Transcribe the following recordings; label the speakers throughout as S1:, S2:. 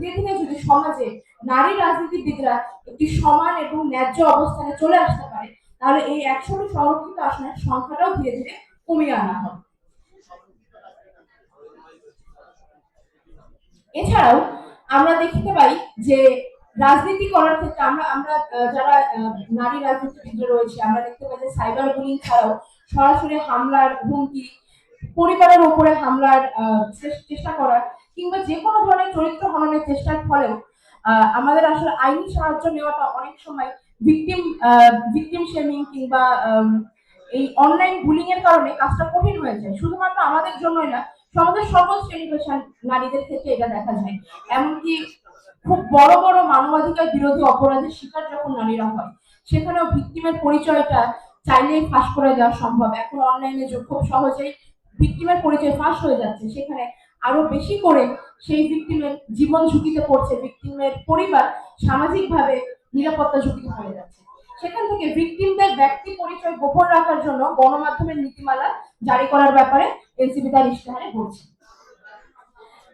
S1: ধীরে ধীরে যদি সমাজে নারী রাজনীতিবিদরা একটি সমান এবং ন্যায্য অবস্থানে চলে আসতে পারে, তাহলে এই একশোটি সংরক্ষিত আসনের সংখ্যাটাও ধীরে ধীরে কমিয়ে আনা হবে। এছাড়াও আমরা দেখতে পাই যে রাজনীতি করার ক্ষেত্রে আমরা আমরা যারা নারী রাজনীতিবিদ রয়েছে, আমরা দেখতে পাই যে সাইবার বুলিং ছাড়াও সরাসরি হামলার হুমকি, পরিবারের উপরে হামলার চেষ্টা করা কিংবা যে কোনো ধরনের চরিত্র হননের চেষ্টার ফলেও আমাদের আসলে আইনি সাহায্য নেওয়াটা অনেক সময় ভিকটিম ভিকটিম শেমিং কিংবা এই অনলাইন বুলিং এর কারণে কাজটা কঠিন হয়ে যায়। শুধুমাত্র আমাদের জন্যই না, সমাজের সকল শ্রেণি পেশার নারীদের ক্ষেত্রে এটা দেখা যায়। এমনকি খুব বড় বড় মানবাধিকার বিরোধী অপরাধের শিকার যখন নারীরা হয়, সেখানেও ভিকটিমের পরিচয়টা চাইলেই ফাঁস করে দেওয়া সম্ভব। এখন অনলাইনে খুব সহজেই ভিকটিমের পরিচয় ফাঁস হয়ে যাচ্ছে। সেখানে আরও বেশি করে সেই ভিকটিমের জীবন ঝুঁকিতে পড়ছে ভিকটিমের পরিবার সামাজিকভাবে নিরাপত্তা ঝুঁকিতে পড়ে যাচ্ছে। সেখান থেকে ভিকটিমদের ব্যক্তি পরিচয় গোপন রাখার জন্য গণমাধ্যমের নীতিমালা জারি করার ব্যাপারে এনসিবি তার ইশতেহারে বলছে।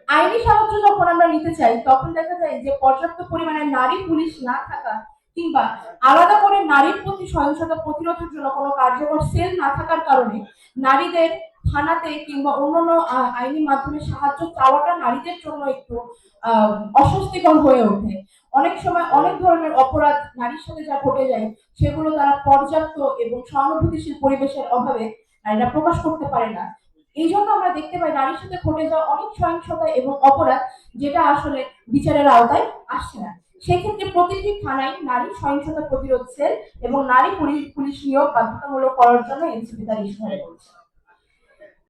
S1: আইনি সাহায্য যখন আমরা নিতে চাই, তখন দেখা যায় যে পর্যাপ্ত পরিমাণে নারী পুলিশ না থাকা কিংবা আলাদা করে নারীর প্রতি সহিংসতা প্রতিরোধের জন্য কোনো কার্যকর সেল না থাকার কারণে নারীদের থানাতে কিংবা অন্যান্য আইনি মাধ্যমে সাহায্য চাওয়াটা নারীদের জন্য একটু অস্বস্তিকর হয়ে ওঠে। অনেক সময় অনেক ধরনের অপরাধ নারীর সাথে যা ঘটে যায়, সেগুলো তারা পর্যাপ্ত এবং সহানুভূতিশীল পরিবেশের অভাবে নারীরা প্রকাশ করতে পারে না। এই জন্য আমরা দেখতে পাই নারীর সাথে ঘটে যাওয়া অনেক সহিংসতা এবং অপরাধ, যেটা আসলে বিচারের আওতায় আসছে না। সেক্ষেত্রে প্রতিটি থানায় নারী সহিংসতা প্রতিরোধ সেল এবং নারী পুলিশ পুলিশ নিয়োগ বাধ্যতামূলক করার জন্য এনসিপি তার ইশতেহারে বলছে